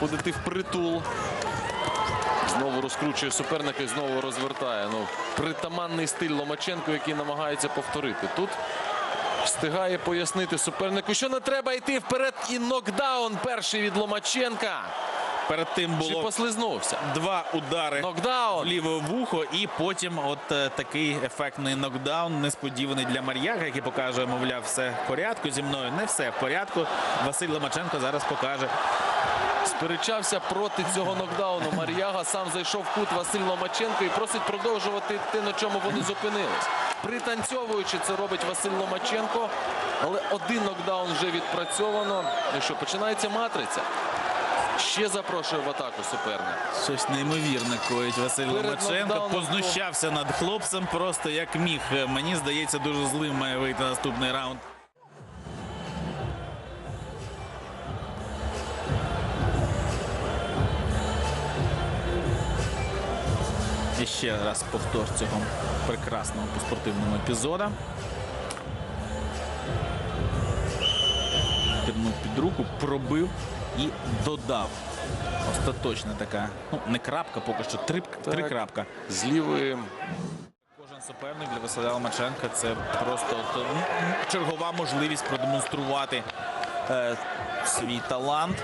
ходити в притул. Знову розкручує суперника і знову розвертає. Ну, притаманний стиль Ломаченко, який намагається повторити. Тут встигає пояснити супернику, що не треба йти вперед. І нокдаун перший від Ломаченка. Перед тим Чи послизнувся? два удари в Нокдаун. ліве вухо, і потім от е, такий ефектний нокдаун, несподіваний для Мар'яга, який покаже, мовляв, все в порядку зі мною. Не все в порядку. Василь Ломаченко зараз покаже. Сперечався проти цього нокдауну. Мар'яга сам зайшов в кут Василь Ломаченко і просить продовжувати те, на чому вони зупинились. Пританцьовуючи, це робить Василь Ломаченко. Але один нокдаун вже відпрацьовано. І що, починається матриця. Ще запрошує в атаку суперник. Щось неймовірне коїть Василь Ломаченко. Познущався над хлопцем просто як міг. Мені здається, дуже злим має вийти наступний раунд. І ще раз повтор цього прекрасного спортивного епізода. Підмов під руку, пробив і додав. Остаточна така, ну не крапка, поки що три, три крапка. З лівої Кожен суперник для Василя Ломаченка це просто ну, чергова можливість продемонструвати е, свій талант.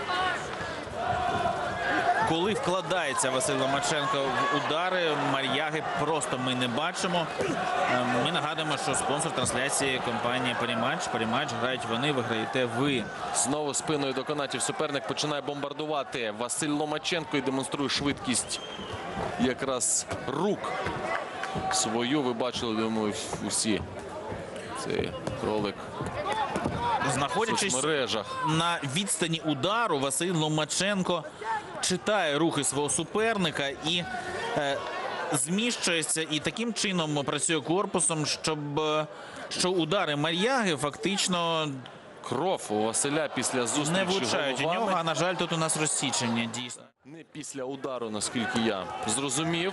Коли вкладається Василь Ломаченко в удари, Мар'яги просто ми не бачимо. Е, Ми нагадуємо, що спонсор трансляції компанія Паріматч. Паріматч грають вони, виграєте ви. знову спиною до канатів суперник починає бомбардувати. Василь Ломаченко і демонструє швидкість якраз рук свою. Ви бачили, думаю, усі. Цей кролик Знаходячись на відстані удару Василь Ломаченко читає рухи свого суперника і е, зміщується і таким чином працює корпусом, щоб е, що удари Мар'яги фактично Кров у Василя після зустрічі не влучають у нього. А на жаль, тут у нас розсічення дійсно. Не після удару, наскільки я зрозумів.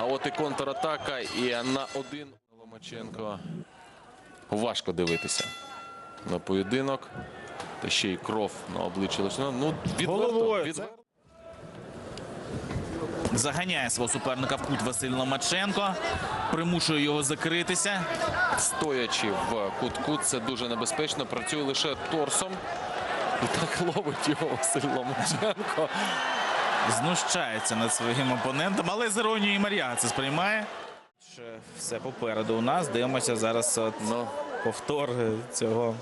А от і контратака, і на один Ломаченко. Важко дивитися на поєдинок. Та ще й кров на обличчі Лосіна. Ну, відверто. Заганяє свого суперника в кут Василь Ломаченко, примушує його закритися. Стоячи в кутку, це дуже небезпечно. Працює лише торсом. І так ловить його Василь Ломаченко. знущається над своїм опонентом, але з іронією Мар'яга це сприймає. Все попереду у нас. Дивимося зараз от Ну, повтор цього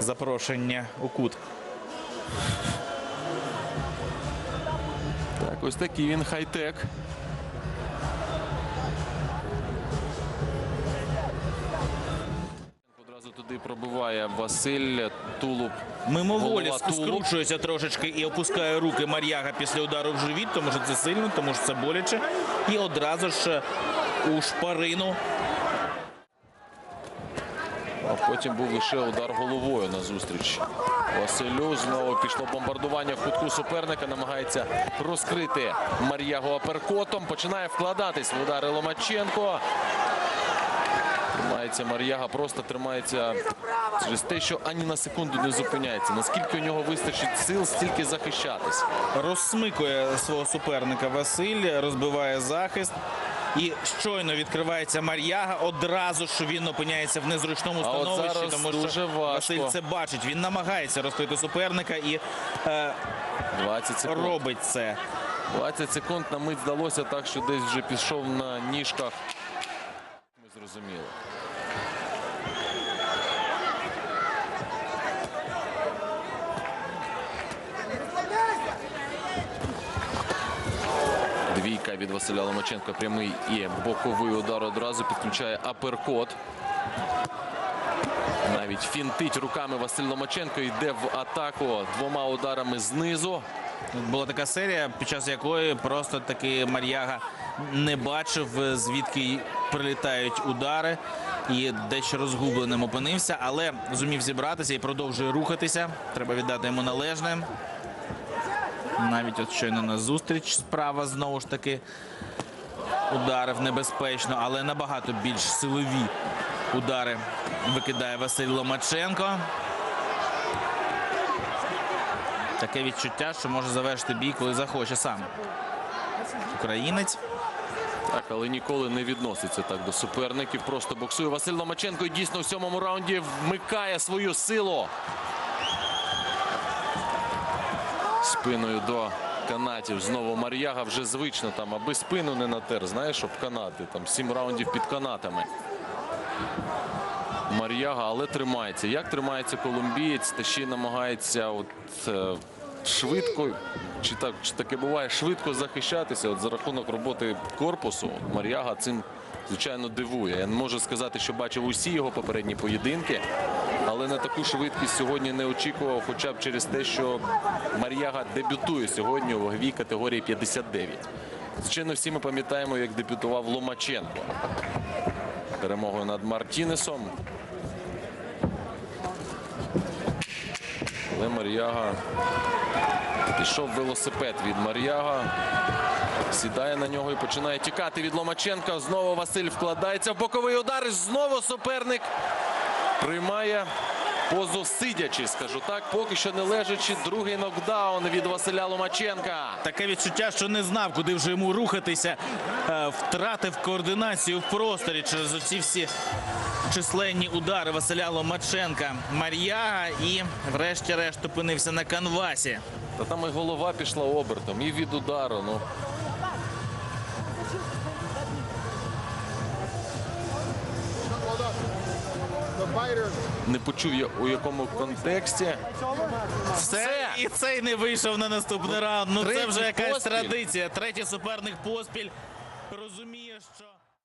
запрошення у кут. Ось такий він хай-тек. Одразу туди пробиває Василь Тулуб. Мимоволі Голова тулуб. скручується трошечки і опускає руки Мар'яга після удару в живіт, тому що це сильно, тому що це боляче. І одразу ж у шпарину потім був лише удар головою на зустріч. Василю знову пішло бомбардування в кутку суперника. Намагається розкрити Мар'ягу аперкотом. Починає вкладатись в удари Ломаченко. Тримається Мар'яга, просто тримається через те, що ані на секунду не зупиняється. Наскільки у нього вистачить сил, стільки захищатись. розсмикує свого суперника Василь, розбиває захист. І щойно відкривається Мар'яга. Одразу ж він опиняється в незручному становищі, тому дуже що важко. Василь це бачить. Він намагається розкрити суперника і е, 20 секунд. робить це. 20 секунд на мить здалося так, що десь вже пішов на ніжках. Ми зрозуміли. Двійка від Василя Ломаченка. Прямий і боковий удар одразу підключає аперкот. Навіть фінтить руками Василь Ломаченко йде в атаку двома ударами знизу. Була така серія, під час якої просто таки Мар'яга не бачив, звідки прилітають удари. І дещо розгубленим опинився, але зумів зібратися і продовжує рухатися. Треба віддати йому належне. Навіть от щойно на зустріч справа знову ж таки ударив небезпечно, але набагато більш силові удари викидає Василь Ломаченко. Таке відчуття, що може завершити бій, коли захоче сам. Українець. Так, але ніколи не відноситься так до суперників. Просто боксує Василь Ломаченко і дійсно в сьомому раунді вмикає свою силу. Спиною до канатів. Знову Мар'яга вже звично там, аби спину не натер. Знаєш, щоб канати. Там сім раундів під канатами. Мар'яга, але тримається. Як тримається колумбієць, та ще намагається от, е, швидко, чи так чи таке буває, швидко захищатися. От за рахунок роботи корпусу Мар'яга цим звичайно дивує. Я не можу сказати, що бачив усі його попередні поєдинки, але на таку швидкість сьогодні не очікував, хоча б через те, що Мар'яга дебютує сьогодні у ваговій категорії 59. Звичайно, всі ми пам'ятаємо, як дебютував Ломаченко перемогою над Мартінесом. Але Мар'яга пішов велосипед від Мар'яга. Сідає на нього і починає тікати від Ломаченка. Знову Василь вкладається в боковий удар. І знову суперник приймає позу сидячи, скажу так. Поки що не лежачи. Другий нокдаун від Василя Ломаченка. Таке відчуття, що не знав, куди вже йому рухатися. Е, Втратив координацію в просторі через оці всі численні удари Василя Ломаченка. Мар'яга і врешті-решт опинився на канвасі. Та там і голова пішла обертом, і від удару. Ну. Не почув я у якому контексті. Все, і цей не вийшов на наступний раунд. Ну це вже якась поспіль. традиція. Третій суперник поспіль розуміє, що.